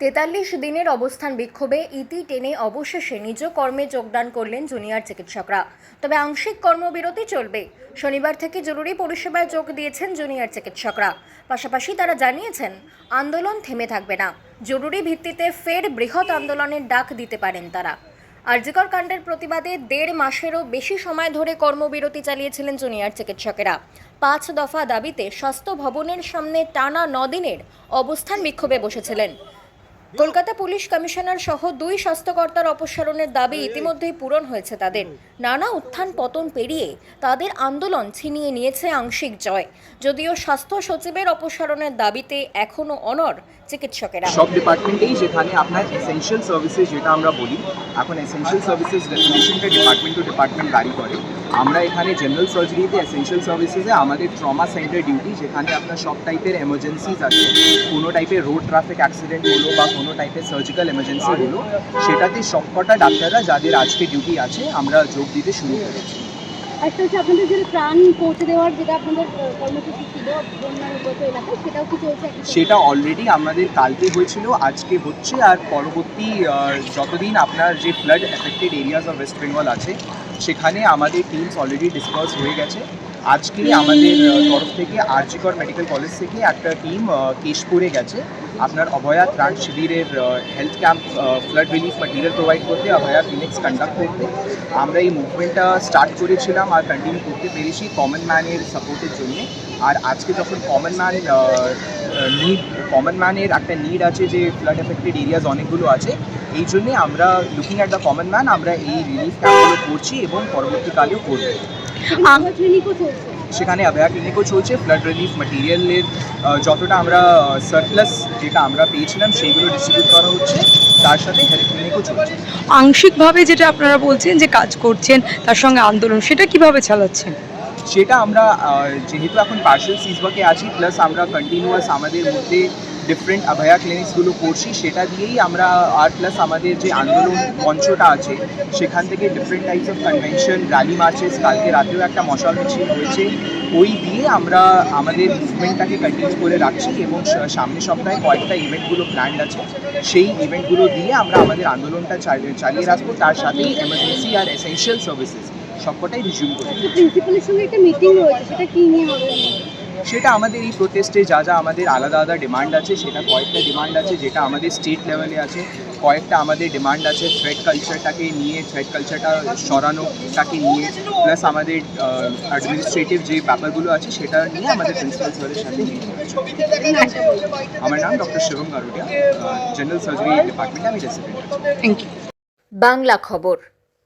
তেতাল্লিশ দিনের অবস্থান বিক্ষোভে ইতি টেনে অবশেষে নিজ কর্মে যোগদান করলেন জুনিয়র চিকিৎসকরা। তবে আংশিক কর্মবিরতি চলবে। শনিবার থেকে জরুরি পরিষেবায় যোগ দিয়েছেন জুনিয়র চিকিৎসকরা। পাশাপাশি তারা জানিয়েছেন, আন্দোলন থেমে থাকবে না। জরুরি ভিত্তিতে ফের বৃহৎ আন্দোলনের ডাক দিতে পারেন তারা। আরজিকর কাণ্ডের প্রতিবাদে দেড় মাসেরও বেশি সময় ধরে কর্মবিরতি চালিয়েছিলেন জুনিয়র চিকিৎসকেরা। পাঁচ দফা দাবিতে স্বাস্থ্য ভবনের সামনে টানা নদিনের অবস্থান বিক্ষোভে বসেছিলেন। কলকাতা পুলিশ কমিশনার সহ দুই স্বাস্থ্যকর্তার অপসারণের দাবি ইতিমধ্যেই পূরণ হয়েছে তাদের। নানা উত্থান পতন পেরিয়ে তাদের আন্দোলন ছিনিয়ে নিয়েছে আংশিক জয়। যদিও স্বাস্থ্য সচিবের অপসারণের দাবিতে এখনও অনর চিকিৎসকেরা। সব ডিপার্টমেন্টেই যেখানে আপনার এসেনশিয়াল সার্ভিসেস যেটা আমরা বলি এখন এসেনশিয়াল সার্ভিসেস ডেফিনেশনটা ডিপার্টমেন্ট টু ডিপার্টমেন্ট গাড়ি করে। আমরা এখানে জেনারেল সার্জারিতে এসেনশিয়াল সার্ভিসেসে আমাদের ট্রমা সেন্টার ডিউটি যেখানে আপনার সব টাইপের এমার্জেন্সিজ আছে। কোনো টাইপের রোড ট্রাফিক অ্যাক্সিডেন্ট হলো বা কোনো টাইপের সার্জিক্যাল এমার্জেন্সি হলো সেটাতে সবকটা ডাক্তাররা যাদের আজকে ডিউটি আছে আমরা যোগ দিতে শুরু করেছি। একটা হচ্ছে আপনাদের যে ত্রাণ পৌঁছে দেওয়ার যেটা আপনাদের কর্মসূচি ছিল বন্যার উপর এলাকায় সেটাও কি চলছে সেটা অলরেডি আমাদের কালকে হয়েছিল আজকে হচ্ছে আর পরবর্তী যতদিন আপনার যে flood affected areas of West Bengal আছে সেখানে আমাদের টিমস অলরেডি ডিসকাস হয়ে গেছে। আজকে আমাদের তরফ থেকে আরজিকর মেডিকেল কলেজ থেকে একটা টিম কেশপুরে গেছে। আপনার অভয়া ত্রাণ শিবিরের health camp flood relief material provide করতে, অভয়া ক্লিনিক্স কন্ডাক্ট করতে। আমরা এই মুভমেন্টটা স্টার্ট করেছিলাম আর কন্টিনিউ করতে পেরেছি কমন ম্যানের সাপোর্টের জন্য। আর আজকে যখন কমন ম্যান নিড কমন ম্যানের একটা নিড আছে যে ফ্লাড এফেক্টেড এরিয়াজ অনেকগুলো আছে, এই জন্যে আমরা looking at the common man আমরা এই রিলিফ ক্যাম্পগুলো করছি এবং পরবর্তীকালেও করব। সেখানে অভয়া ক্লিনিকও চলছে। ফ্লাড রিলিফ ম্যাটেরিয়ালের যতটা আমরা সারপ্লাস যেটা আমরা পেয়েছিলাম সেইগুলো ডিস্ট্রিবিউট করা হচ্ছে তার সাথে হেলথ ক্লিনিকও চলছে। আংশিকভাবে যেটা আপনারা বলছেন যে কাজ করছেন তার সঙ্গে আন্দোলন সেটা কীভাবে চালাচ্ছেন? সেটা আমরা যেহেতু এখন পার্সেল সিজবাকে আছি প্লাস আমরা কন্টিনিউয়াস আমাদের মধ্যে ডিফারেন্ট অভয়া ক্লিনিক্সগুলো করছি, সেটা দিয়েই আমরা আর প্লাস আমাদের যে আন্দোলন মঞ্চটা আছে, সেখান থেকে different types of convention rally marches কালকে রাতেও একটা মশাল মিছিল হয়েছে, ওই দিয়ে আমরা আমাদের মুভমেন্টটাকে কন্টিনিউ করে রাখছি এবং সা- সামনের সপ্তাহে কয়েকটা ইভেন্টগুলো প্ল্যান্ড আছে, সেই ইভেন্টগুলো দিয়ে আমরা আমাদের আন্দোলনটা চালিয়ে রাখব, তার সাথেই এমার্জেন্সি আর এসেনশিয়াল সার্ভিসেস সবকটাই রিজিউম করি প্রিন্সিপালের সঙ্গে একটা মিটিং রয়েছে, সেটা নিয়ে হবে? সেটা আমাদের এই প্রোটেস্টে যা যা আমাদের আলাদা আলাদা ডিমান্ড আছে, সেটা কয়েকটা ডিমান্ড আছে যেটা আমাদের স্টেট লেভেলে আছে। কয়েকটা আমাদের ডিমান্ড আছে থ্রেড কালচারটাকে নিয়ে থ্রেড কালচারটা সরানোটাকে নিয়ে প্লাস আমাদের অ্যাডমিনিস্ট্রেটিভ যে ব্যাপারগুলো আছে সেটা নিয়ে আমাদের প্রিন্সিপাল স্যারের সাথে। আমার নাম doctor Shivam Garudia general surgery ডিপার্টমেন্টে আমি রেসিডেন্ট ইউ বাংলা খবর,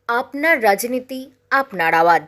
আপনার রাজনীতি, আপনার আওয়াজ।